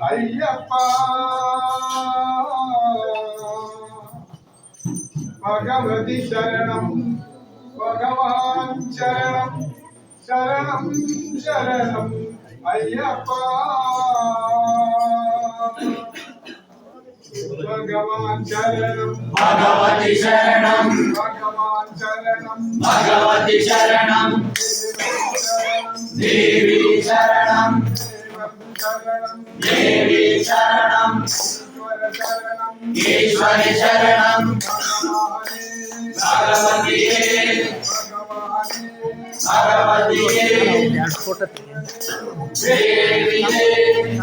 ஐயப்பா. பகவதி சரணம் பகவான் சரணம் சரணம் சரணம். ஐயப்பா. பகவான் சரணம். பகவதி சரணம். பகவான் சரணம். பகவதி சரணம். தேவி சரணம். देवी शरणम ईश्वर शरणम भगवती भगवती देवी देवी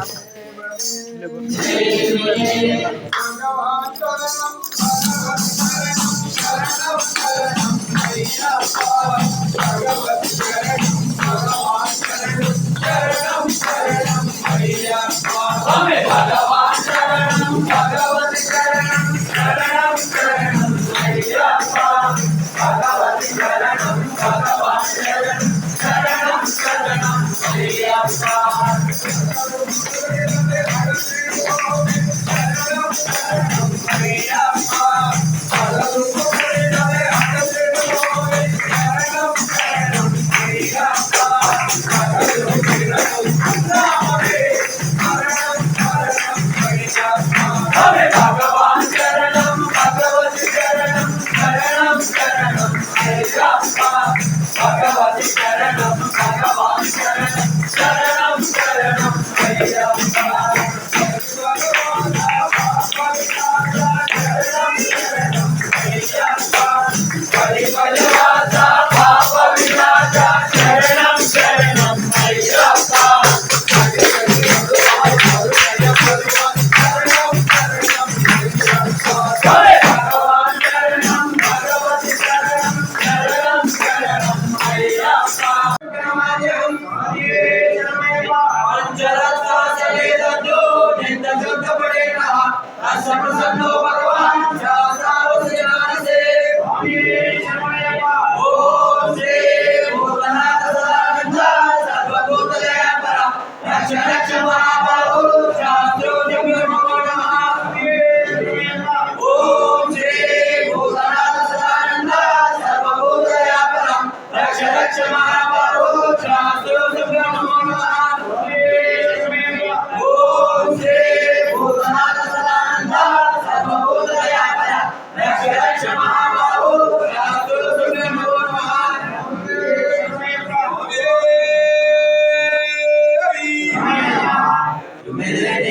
Yeah. Amen.